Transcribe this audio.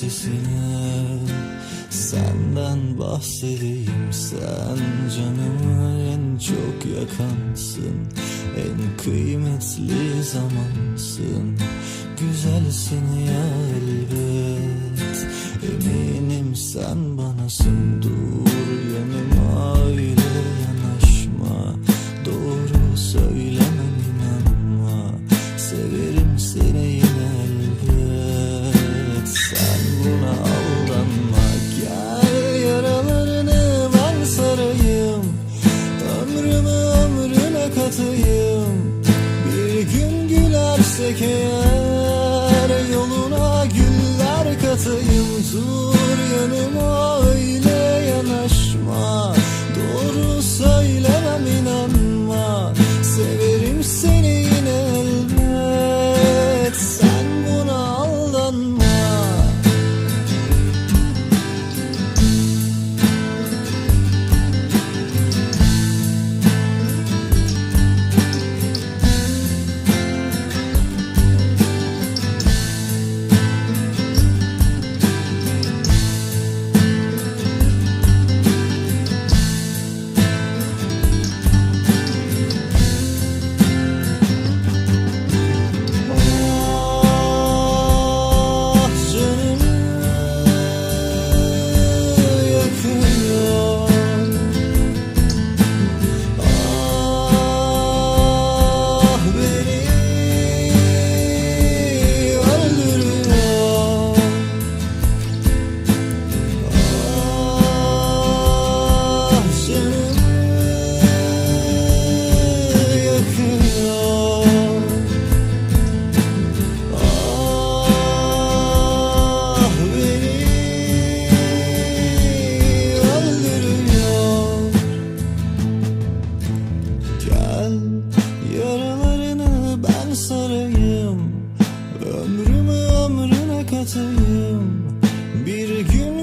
sesine Senden bahsedeyim sen canımı en çok yakansın. En kıymetli zamansın. Güzelsin ya elbet. Eminim sen bana sundur yanıma öyle eğer Yoluna güller katayım. Dur yanıma öyle yanaşma. Doğru söylemem Ömrümü ömrüne katayım. Bir gün